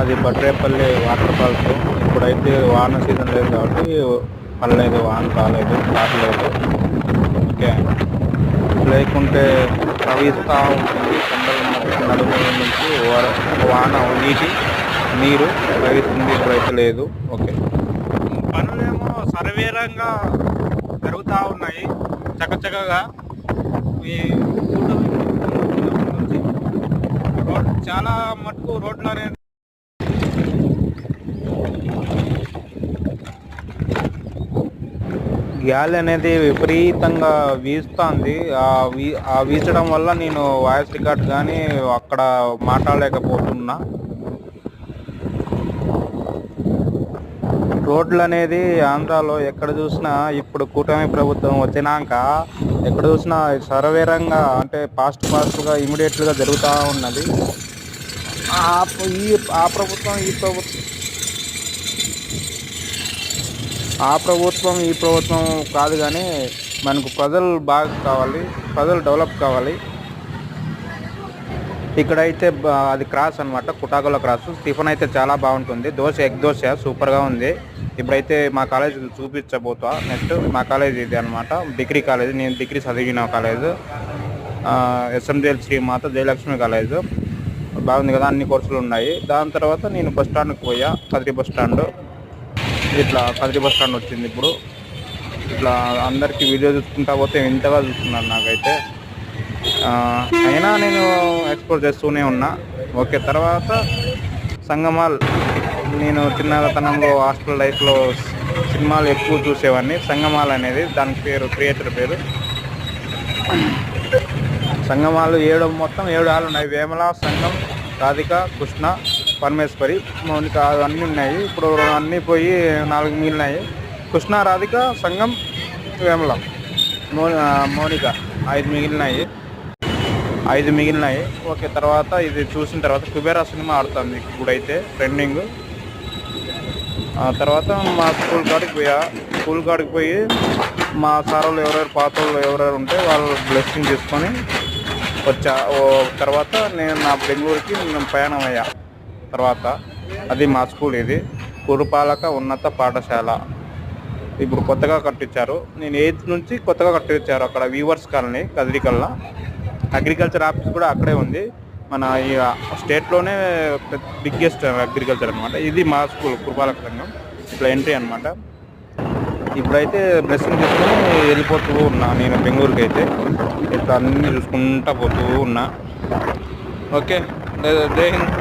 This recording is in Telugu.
అది బట్రేపల్లి వాటర్ ఫాల్స్. ఇప్పుడైతే వాన సీజన్ లేదు కాబట్టి పర్లేదు వాన కాలేదు కావలేదు ఓకే. లేకుంటే ప్రవహిస్తూ ఉంటుంది కొండల నడుము నుంచి వాన నీటి నీరు ప్రవహిస్తుంది ఇప్పుడైతే లేదు. ఓకే. పనులేమో సర్వేరంగా జరుగుతూ ఉన్నాయి. చకచకగా ఈ రోడ్ చాలా మటుకు రోడ్లు అనేది గాలి అనేది విపరీతంగా వీస్తుంది. ఆ వీ ఆ వీచడం వల్ల నేను వాయిస్ రికార్డ్ కానీ అక్కడ మాట్లాడలేకపోతున్నా. రోడ్లు అనేది ఆంధ్రాలో ఎక్కడ చూసినా ఇప్పుడు కూటమి ప్రభుత్వం వచ్చినాక ఎక్కడ చూసినా సర్వేరంగా అంటే ఫాస్ట్ ఫాస్ట్గా ఇమీడియట్గా జరుగుతూ ఉన్నది. ఈ ఆ ప్రభుత్వం ఈ ప్రభుత్వం ఆ ప్రభుత్వం ఈ ప్రభుత్వం కాదు కానీ మనకు ప్రజలు బాగా కావాలి ప్రజలు డెవలప్ కావాలి. ఇక్కడైతే అది క్రాస్ అన్నమాట కుటాకుల క్రాస్. టిఫిన్ అయితే చాలా బాగుంటుంది. దోశ ఎగ్ దోశ సూపర్గా ఉంది. ఇప్పుడైతే మా కాలేజ్ చూపించబోతా. నెక్స్ట్ మా కాలేజ్ ఇది అనమాట డిగ్రీ కాలేజ్. నేను డిగ్రీ చదివిన college. SMJL Srimatha Jayalakshmi college. బాగుంది కదా అన్ని కోర్సులు ఉన్నాయి. దాని తర్వాత నేను బస్ స్టాండ్కి పోయా కదిరి బస్ స్టాండ్. ఇట్లా కదిరి బస్ స్టాండ్ వచ్చింది ఇప్పుడు. ఇట్లా అందరికీ వీడియో చూసుకుంటా పోతే ఇంతగా చూస్తున్నారు నాకైతే. అయినా నేను ఎక్స్ప్లోర్ చేస్తూనే ఉన్నా. ఓకే తర్వాత సంగమాల్. నేను చిన్నతనంలో హాస్టల్ లైఫ్లో సినిమాలు ఎక్కువ చూసేవాడిని సంగమాల్ అనేది దాని పేరు క్రియేటర్ పేరు. సంగమాలు ఏడు మొత్తం ఏడు ఆలు ఉన్నాయి. వేమల సంగం రాధిక కృష్ణ పరమేశ్వరి మౌనిక అవన్నీ ఉన్నాయి. ఇప్పుడు అన్నీ పోయి నాలుగు మిగిలినాయి. కృష్ణ రాధిక సంగం వేమల మౌ మౌనిక ఐదు మిగిలినాయి. ఐదు మిగిలినాయి. ఓకే తర్వాత ఇది చూసిన తర్వాత కుబేరా సినిమా ఆడుతుంది ఇప్పుడైతే ట్రెండింగ్ ఆ తర్వాత మా స్కూల్ కాడికి పోయా. స్కూల్ కాడికి పోయి మా సార్ వాళ్ళు ఎవరెవరు పాత వాళ్ళు ఎవరెవరు ఉంటే వాళ్ళు బ్లెస్సింగ్ తీసుకొని వచ్చా. ఓ తర్వాత నేను నా బెంగళూరుకి నేను ప్రయాణం అయ్యా తర్వాత అది మా స్కూల్ ఇది. పురపాలక ఉన్నత పాఠశాల. ఇప్పుడు కొత్తగా కట్టించారు నేను ఎయిత్ నుంచి కొత్తగా కట్టించారు అక్కడ వీవర్స్ కాలనీ కదిరికల్లా అగ్రికల్చర్ ఆఫీస్ కూడా అక్కడే ఉంది. మన ఈ స్టేట్లోనే బిగ్గెస్ట్ అగ్రికల్చర్ అనమాట ఇది మా స్కూల్ కుర్పాలక సంఘం. ఇట్లా ఎంట్రీ అనమాట ఇప్పుడైతే బ్లెస్సింగ్ చేసుకుని వెళ్ళిపోతూ ఉన్నా నేను బెంగళూరుకి అయితే ఇట్లా అన్నీ చూసుకుంటా పోతూ ఉన్నా. ఓకే. జై హింద్.